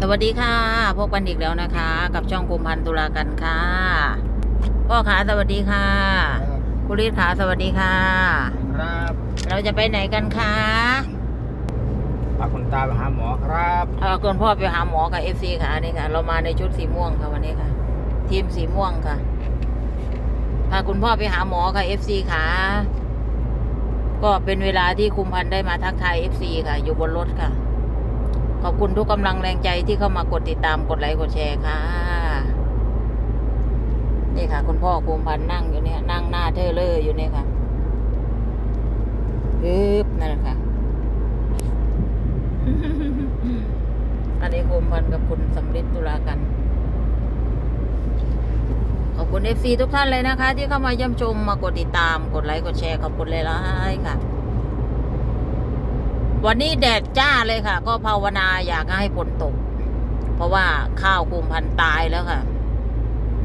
สวัสดีค่ะ พบกันอีกแล้วนะคะ กับช่องคุมพันธ์ตุลากันค่ะ พ่อขาสวัสดีค่ะ คุณฤทธิ์ขาสวัสดีค่ะ ครับ เราจะไปไหนกันคะพาคุณตาไปหาหมอครับเออคุณพ่อไปหาหมอกับเอฟซีค่ะนี่ค่ะ เรามาในชุดสีม่วงค่ะวันนี้ค่ะ ทีมสีม่วงค่ะพาคุณพ่อไปหาหมอกับเอฟซีค่ะ ก็เป็นเวลาที่คุมพันธ์ได้มาทักทายเอฟซีค่ะ อยู่บนรถค่ะ ขอบคุณทุกกำลังแรงใจที่เข้ามากดติดตามกดไลค์กดแชร์ค่ะ นี่ค่ะ คุณพ่อคุมพันธ์นั่งอยู่เนี่ยนั่งหน้าเธอเลอร์อยู่เนี่ยค่ะปึ๊บนั่นแหละค่ะ อันนี้คุมพันธ์กับคุณสำริดตุลากัน ขอบคุณเอฟซีทุกท่านเลยนะคะ ที่เข้ามาเยี่ยมชมมากดติดตามกดไลค์กดแชร์ขอบคุณเลยละค่ะ วันนี้แดดจ้าเลยค่ะ ก็ภาวนาอยากให้ฝนตก เพราะว่าข้าวคุมพันตายแล้วค่ะ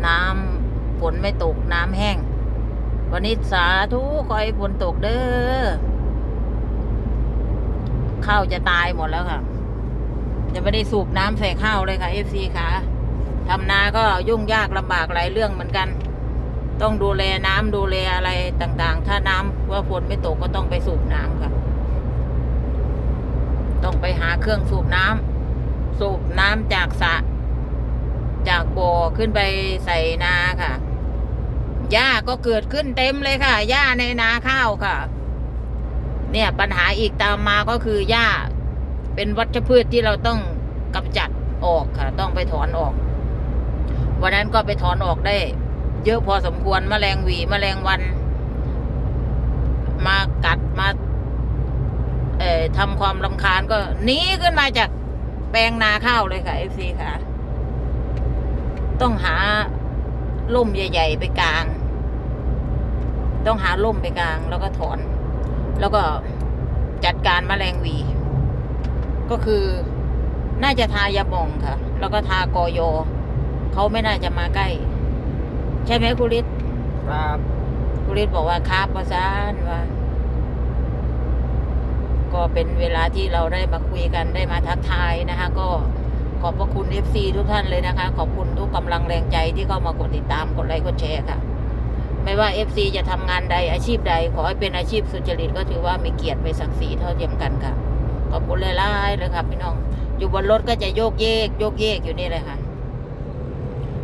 น้ำฝนไม่ตกน้ำแห้ง วันนี้สาธุขอให้ฝนตกเด้อข้าวจะตายหมดแล้วค่ะจะไม่ได้สูบน้ำใส่ข้าวเลยค่ะเอฟซีค่ะทำนาก็ยุ่งยากลำบากหลายเรื่องเหมือนกัน ต้องดูแลน้ำดูแลอะไรต่างๆ ถ้าน้ำว่าฝนไม่ตกก็ต้องไปสูบน้ำค่ะ ไปหาเครื่องสูบน้ำสูบน้ำจากสระจากบ่อขึ้นไปใส่นาค่ะหญ้าก็เกิดขึ้นเต็มเลยค่ะหญ้าในนาข้าวค่ะ เนี่ยปัญหาอีกตามมาก็คือหญ้าเป็นวัชพืชที่เราต้องกำจัดออกค่ะ ต้องไปถอนออก วันนั้นก็ไปถอนออกได้ เยอะพอสมควรแมลงหวีแมลงวัน มากัดมา ทำความรำคาญก็หนีขึ้นมาจากแปลงนาข้าวเลยค่ะเอฟซีค่ะ ต้องหาล่มใหญ่ ๆ ไปกลาง ต้องหาล่มไปกลาง แล้วก็ถอน แล้วก็จัดการแมลงหวี ก็คือน่าจะทายาหมองค่ะ แล้วก็ทากอยอเขาไม่น่าจะมาใกล้ ใช่ไหมคุริศครับคุริศบอกว่าครับประสานว่าก็ เป็นเวลาที่เราได้มาคุยกันได้มาทักทายนะคะ ก็ขอบพระคุณ FC ทุกท่านเลยนะคะ ขอบคุณทุกกำลังแรงใจที่เข้ามากดติดตามกดไลค์กดแชร์ค่ะ ไม่ว่า FC จะทำงานใดอาชีพใด ขอให้เป็นอาชีพสุจริตก็ถือว่ามีเกียรติมีศักดิ์ศรีเท่าเทียมกันค่ะ ขอบคุณหลายๆเลยครับพี่น้อง อยู่บนรถก็จะโยกเยกโยกเยกอยู่นี่เลยค่ะ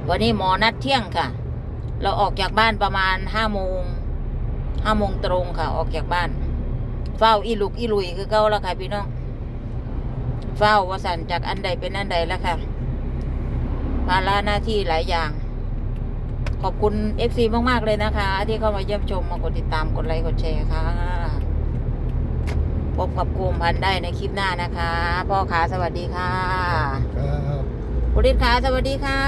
วันนี้หมอนัดเที่ยงค่ะ เราออกจากบ้านประมาณห้าโมงห้าโมงตรงค่ะ ออกจากบ้าน เฝ้าอีลุกอีลุยคือเก่าแล้วค่ะ พี่น้องเฝ้าวสันจากอันใดเป็นอันใดแล้วค่ะภาระหน้าที่หลายอย่าง ขอบคุณเอฟซีมาก ๆ เลยนะคะ ที่เข้ามาเยี่ยมชมมากดติดตามกดไลค์กดแชร์ค่ะ พบกับกลุ่มพันธุ์ได้ในคลิปหน้านะคะ พ่อขาสวัสดีค่ะครับคุณฤทธิ์ขาสวัสดีค่ะ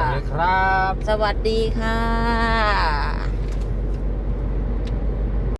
สวัสดีครับ สวัสดีค่ะ